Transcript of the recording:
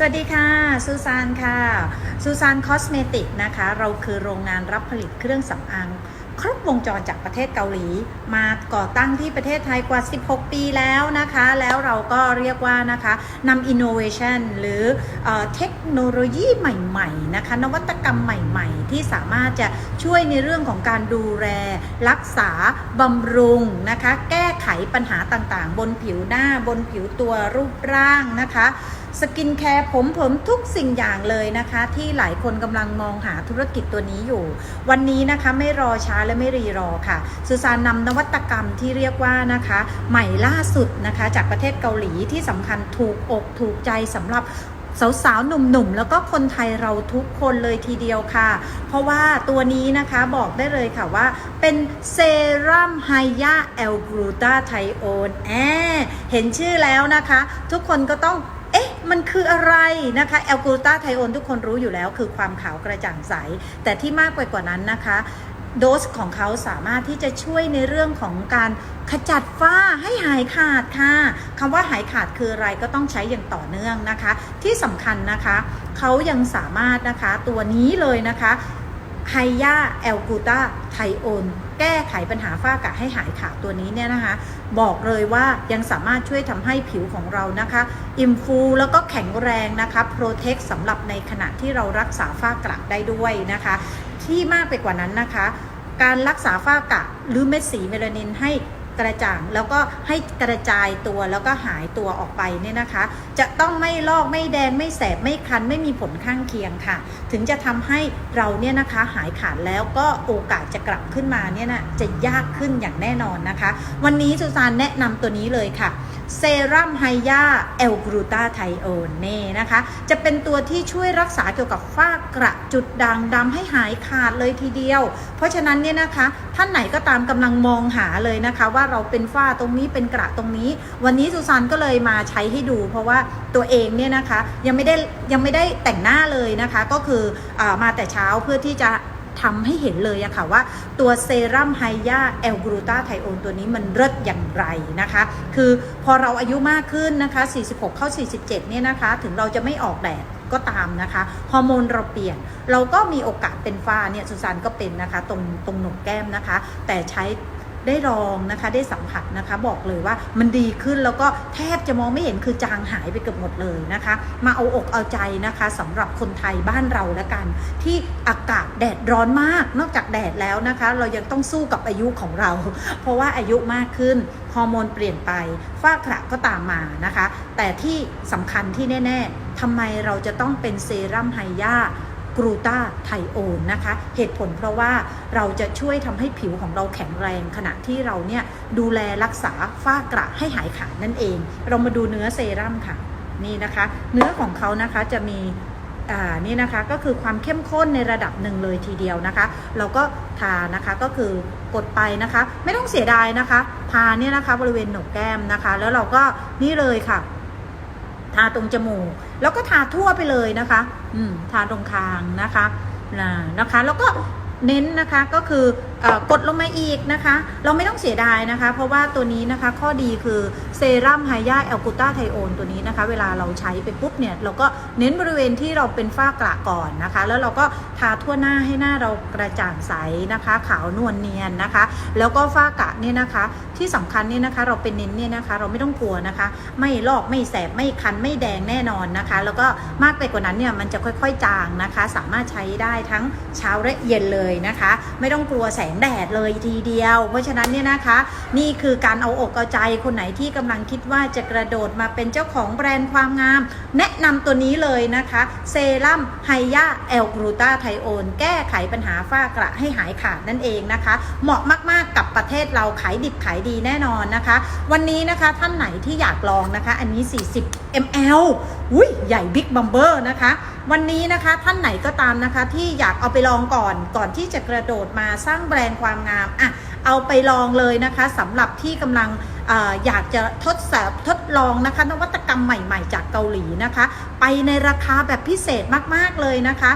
สวัสดีค่ะ ซูซานค่ะ ซูซานคอสเมติกนะคะ เราคือโรงงานรับผลิตเครื่องสำอางครบวงจรจากประเทศเกาหลี มาก่อตั้งที่ประเทศไทยกว่า 16 ปีแล้วนะคะ แล้วเราก็เรียกว่านะคะนำอินโนเวชันหรือเออเทคโนโลยีใหม่ๆนะคะ นวัตกรรมใหม่ๆ ที่สามารถจะช่วยในเรื่องของการดูแล รักษาบำรุงนะคะ แก้ไขปัญหาต่างๆ บนผิวหน้าบนผิวตัวรูปร่างนะคะสกินแคร์ผมผมทุกสิ่งอย่างเลยนะคะ ที่หลายคนกำลังมองหาธุรกิจตัวนี้อยู่ วันนี้นะคะไม่รอช้าและไม่รีรอค่ะซูซานนำนวัตกรรมที่เรียกว่านะคะ ใหม่ล่าสุดนะคะ จากประเทศเกาหลีที่สำคัญถูกอกถูกใจสำหรับสาวๆ หนุ่มๆ แล้วก็คนไทยเราทุกคนเลยทีเดียวค่ะ เพราะว่าตัวนี้นะคะบอกได้เลยค่ะว่า เป็นเซรั่มไฮยาแอลกรูตาไทโอนแอเห็นชื่อแล้วนะคะ ทุกคนก็ต้อง มันคืออะไรนะคะแอลกูตาไทโอนทุกคนรู้อยู่แล้วคือความขาวกระจ่างใส แต่ที่มากไปกว่านั้นนะคะโดสของเขาสามารถที่จะช่วยในเรื่องของการขจัดฝ้าให้หายขาดค่ะคำว่าหายขาดคืออะไรก็ต้องใช้อย่างต่อเนื่องนะคะ ที่สำคัญนะคะ เขายังสามารถนะคะตัวนี้เลยนะคะ ไฮยาแอลกูตาไทโอนแก้ไขปัญหาฝ้ากระให้หายขาดตัวนี้เนี่ยนะคะ บอกเลยว่ายังสามารถช่วยทำให้ผิวของเรานะคะอิ่มฟูแล้วก็แข็งแรงนะคะโปรเทคสำหรับในขณะที่เรารักษาฝ้ากระได้ด้วยนะคะ ที่มากไปกว่านั้นนะคะ การรักษาฝ้ากระหรือเม็ดสีเมลานินให้ กระจ่างแล้วก็ให้กระจายตัวแล้วก็หายตัวออกไปเนี่ยนะคะ จะต้องไม่ลอกไม่แดงไม่แสบไม่คันไม่มีผลข้างเคียงค่ะ ถึงจะทำให้เราเนี่ยนะคะหายขาดแล้วก็โอกาสจะกลับขึ้นมาเนี่ยนะจะยากขึ้นอย่างแน่นอนนะคะ วันนี้สุซานแนะนำตัวนี้เลยค่ะเซรั่มไฮยาแอลกรูตาไทโอนเน่นะคะ จะเป็นตัวที่ช่วยรักษาเกี่ยวกับฝ้ากระจุดด่างดำให้หายขาดเลยทีเดียว เพราะฉะนั้นเนี่ยนะคะ ท่านไหนก็ตามกำลังมองหาเลยนะคะว่าเราเป็นฝ้าตรงนี้เป็นกระตรงนี้ วันนี้สุซานก็เลยมาใช้ให้ดู เพราะว่าตัวเองเนี่ยนะคะยังไม่ได้ยังไม่ได้แต่งหน้าเลยนะคะ ก็คืออมาแต่เช้าเพื่อที่จะทำให้เห็นเลยอะค่ะว่าตัวเซรั่มไฮยาแอลกรูตาไทโอนตัวนี้มันเลิศอย่างไรนะคะ คือพอเราอายุมากขึ้นนะคะ 46 เข้า 47 เนี่ยนะคะ ถึงเราจะไม่ออกแดดก็ตามนะคะ ฮอร์โมนเราเปลี่ยน เราก็มีโอกาสเป็นฝ้าเนี่ยสุสานก็เป็นนะคะ ตรงตรงหนกแก้มนะคะ แต่ใช้ ได้ลองนะคะได้สัมผัสนะคะ บอกเลยว่ามันดีขึ้นแล้วก็แทบจะมองไม่เห็นคือจางหายไปเกือบหมดเลยนะคะ มาเอาอกเอาใจนะคะสำหรับคนไทยบ้านเราแล้วกัน ที่อากาศแดดร้อนมากนอกจากแดดแล้วนะคะ เรายังต้องสู้กับอายุของเรา เพราะว่าอายุมากขึ้นฮอร์โมนเปลี่ยนไปฝ้ากระก็ตามมานะคะ แต่ที่สำคัญที่แน่ ๆทำไมเราจะต้องเป็นเซรั่มไฮยา กรูตาไทโอนนะคะ เหตุผลเพราะว่าเราจะช่วยทำให้ผิวของเราแข็งแรงขณะที่เราเนี่ยดูแลรักษาฝ้ากระให้หายขาดนั่นเอง เรามาดูเนื้อเซรั่มค่ะนี่นะคะ เนื้อของเขานะคะจะมีอ่านี่นะคะก็คือความเข้มข้นในระดับหนึ่งเลยทีเดียวนะคะ เราก็ทานะคะก็คือกดไปนะคะ ไม่ต้องเสียดายนะคะทาเนี่ยนะคะบริเวณหนกแก้มนะคะ แล้วเราก็นี่เลยค่ะ ทาตรงจมูก แล้วก็ทาทั่วไปเลยนะคะ อืมทาตรงคางนะคะนะนะคะ แล้วก็เน้นนะคะก็คืออกดลงมาอีกนะคะ เราไม่ต้องเสียดายนะคะ เพราะว่าตัวนี้นะคะข้อดีคือเซรั่มไฮยาแอลกูต้าไทโอนตัวนี้นะคะ เวลาเราใช้ไปปุ๊บเนี่ย เราก็ เน้นบริเวณที่เราเป็นฝ้ากระก่อนนะคะ แล้วเราก็ทาทั่วหน้าให้หน้าเรากระจ่างใสนะคะ ขาวนวลเนียนนะคะ แล้วก็ฝ้ากระเนี่ยนะคะ ที่สำคัญเนี่ยนะคะ เราเป็นเน้นเนี่ยนะคะ เราไม่ต้องกลัวนะคะ ไม่ลอกไม่แสบไม่คันไม่แดงแน่นอนนะคะ แล้วก็มากไปกว่านั้นเนี่ยมันจะค่อยๆจางนะคะ สามารถใช้ได้ทั้งเช้าและเย็นเลยนะคะ ไม่ต้องกลัวแสงแดดเลยทีเดียว เพราะฉะนั้นเนี่ยนะคะ นี่คือการเอาอกเอาใจคนไหนที่กำลังคิดว่าจะกระโดดมาเป็นเจ้าของแบรนด์ความงาม แนะนำตัวนี้เลยเลยนะคะเซรั่มไฮยาแอลกรูตาไทโอนแก้ไขปัญหาฝ้ากระให้หายขาดนั่นเองนะคะ เหมาะมากๆกับประเทศเราขายดิบขายดีแน่นอนนะคะ วันนี้นะคะท่านไหนที่อยากลองนะคะ อันนี้ 40 ml อุ้ยใหญ่บิ๊กบัมเบอร์นะคะ วันนี้นะคะท่านไหนก็ตามนะคะที่อยากเอาไปลองก่อนก่อนที่จะกระโดดมาสร้างแบรนด์ความงามอะ เอาไปลองเลยนะคะสำหรับที่กำลังออยากจะทดสอบทดลองนะคะ นวัตกรรมใหม่ ๆ จากเกาหลีนะคะ ไปในราคาแบบพิเศษมาก ๆ เลยนะคะ